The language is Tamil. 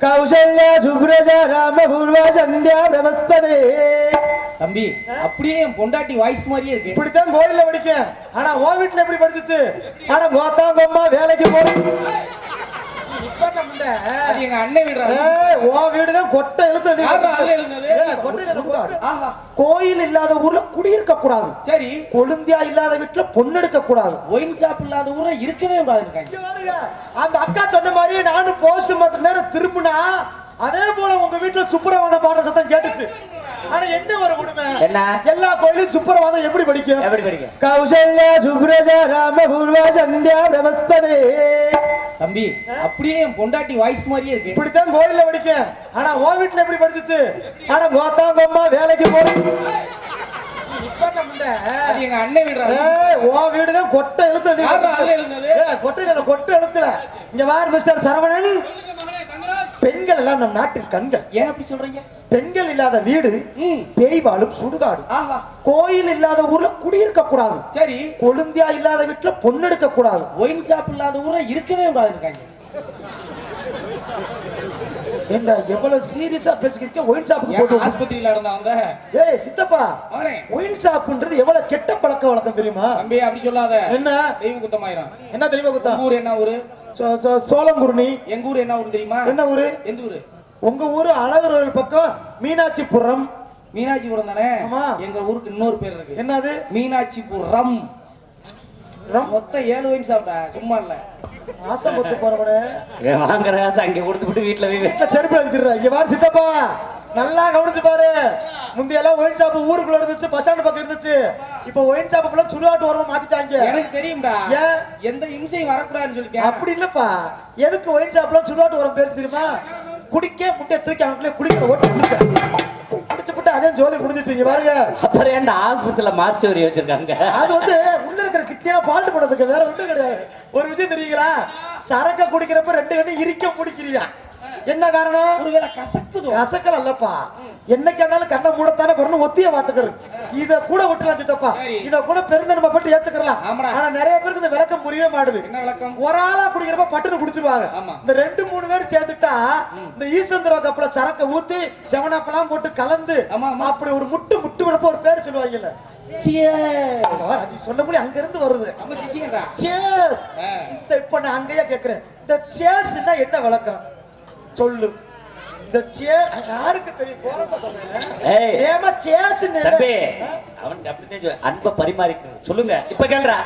கௌசல்யா சுப்ரஜா ராம பூர்வா சந்தியா பிரமஸ்பதே தம்பி அப்படியே என் பொண்டாட்டி வாய்ஸ் மாதிரியே இருக்கு. இப்படித்தான் கோயில்ல படிக்க. ஆனா ஓ வீட்டுல எப்படி படிச்சுச்சு? ஆனா கோத்தா கோம்மா வேலைக்கு போறோம் அது எங்க அண்ணன் வீடுறாரு ஓ வீடுதான் கொட்டை. ஆஹா. கோயில் இல்லாத ஊர்ல குடியிருக்க கூடாது. சரி. கொழுந்தியா இல்லாத வீட்டுல பொண்ணெடுக்க கூடாது. ஒயின் ஷாப் இல்லாத ஊரை இருக்கவே கூடாது அந்த அக்கா சொன்ன மாதிரி நானும் போஸ்ட் மாத்த நேரம் திரும்பினா அதே போல உங்க வீட்டுல சுப்பிரவாதம் பாடுற சத்தம் கேட்டுச்சு. ஆனா என்ன ஒரு என்ன? எல்லா கோயிலும் சுப்பிரவாதம் எப்படி படிக்கும்? எப்படி கௌசல்யா சுப்ரஜா ராம பூர்வா சந்தியா பிரமஸ்பதே தம்பி அப்படியே என் பொண்டாட்டி வாய்ஸ் மாதிரியே இருக்கு. இப்படித்தான் கோயில்ல படிக்க ஆனா ஓ வீட்டுல எப்படி படிச்சுச்சு? ஆனா கோத்தா கோம்மா வேலைக்கு அது எங்க அண்ணன் ஏய், உன் வீடுதான் கொட்டை எழுத்து கொட்டை இல்ல, கொட்டை எழுத்துல. இங்க வார் மிஸ்டர் சரவணன். பெண்கள் எல்லாம் நம் நாட்டின் கண்கள். ஏன் அப்படி சொல்றீங்க? பெண்கள் இல்லாத வீடு பேய் வாழும் சுடுகாடு. ஆஹா. கோயில் இல்லாத ஊர்ல குடியிருக்க கூடாது. சரி. கொழுந்தியா இல்லாத வீட்டுல பொண்ணெடுக்க கூடாது. ஒயின் ஷாப் இல்லாத ஊரை இருக்கவே கூடாது என்ன எவ்வளவு சீரியஸா பேசிக்கிட்டு ஒயின் போட்டு ஆஸ்பத்திரியில வந்த ஏய் சித்தப்பா. அவனே ஒயின் ஷாப்ன்றது எவ்வளவு கெட்ட பழக்க வழக்கம் தெரியுமா? தம்பி அப்படி சொல்லாத. என்ன? தெய்வ குத்தமாயிரம். என்ன தெரியுமா குத்தா உங்க ஊர் என்ன ஊரு? சோளங்குருணி. எங்க ஊர் என்ன ஊர் தெரியுமா? என்ன ஊரு? எந்த ஊரு? உங்க ஊரு அழகர் பக்கம் மீனாட்சிபுரம். மீனாட்சிபுரம் தானே? ஆமா. எங்க ஊருக்கு இன்னொரு பேர் இருக்கு. என்னது மீனாட்சிபுரம். ரம். மொத்தம் ஏழு ஒயின் சாப்பிட்டா சும்மா இல்ல. ஆசைப்பட்டு போறவனே. வாங்குற காசு அங்க கொடுத்துட்டு வீட்டுல போய் வீட்டுல செருப்பு எடுத்துடுற இங்க பாரு சித்தப்பா. நல்லா கவனிச்சு பாரு. முந்தைய எல்லாம் ஒயின் ஷாப் ஊருக்குள்ள இருந்துச்சு பஸ் ஸ்டாண்ட் பக்கம் இருந்துச்சு. இப்போ ஒயின் ஷாப் எல்லாம் சுடுகாட்டு ஓரமா மாத்திட்டாங்க. எனக்கு தெரியும்டா. ஏன்? எந்த இம்சையும் வரக்கூடாதுன்னு சொல்லிட்டேன். அப்படி இல்லப்பா. எதுக்கு ஒயின் ஷாப்லாம் சுடுகாட்டு ஓரம் பேரு தெரியுமா? குடிக்க முட்டைய தூக்கி அவங்களே குடிக்க ஓட்டி குடிக்க. குடிச்சு விட்டு அதே ஜோலி முடிஞ்சிச்சு இங்க பாருங்க. அப்புறம் ஏன்டா ஆஸ்பத்திரியில மார்ச் வரி வச்சிருக்காங்க? அது வந்து உள்ள இருக்கிற கிட்னியா பால்ட் போடுறதுக்கு வேற ஒண்ணும் கிடையாது. ஒரு விஷயம் தெரியுங்களா? சரக்க குடிக்கிறப்ப ரெண்டு கண்ணு இரிக்க முடிக்கிறியா? என்ன காரணம்? ஒருவேளை கசக்குதோ? கசக்கல் அல்லப்பா என்னைக்கு இருந்தாலும் கண்ணை மூடத்தானே வரணும் ஒத்திய பாத்துக்கிறது இத கூட விட்டுலாம் சித்தப்பா. இத கூட பெருந்தன்மை பட்டு ஏத்துக்கலாம். ஆனா நிறைய பேருக்கு இந்த விளக்கம் புரியவே மாட்டுது. என்ன விளக்கம்? ஒரு ஆளா குடிக்கிறப்ப பட்டுன்னு குடிச்சிருவாங்க. இந்த ரெண்டு மூணு பேர் சேர்ந்துட்டா இந்த ஈசந்திர கப்பல சரக்க ஊத்தி செவனாப்பெல்லாம் போட்டு கலந்து. அப்படி ஒரு முட்டு முட்டு விடப்ப ஒரு பேர் சொல்லுவாங்கல்ல. நீ சொன்ன போய் அங்க இருந்து வருது இப்ப நான் அங்கேயே கேக்குறேன். இந்த சேஸ்னா என்ன விளக்கம்? சொல்லு. இந்த சே யாருக்கு தெரியும்? போற ஏய். ஏமா சேஸ் தம்பி அவனுக்கு அப்படித்தான். அன்பை பரிமாறிக்கணும். சொல்லுங்க. இப்ப கேள்றா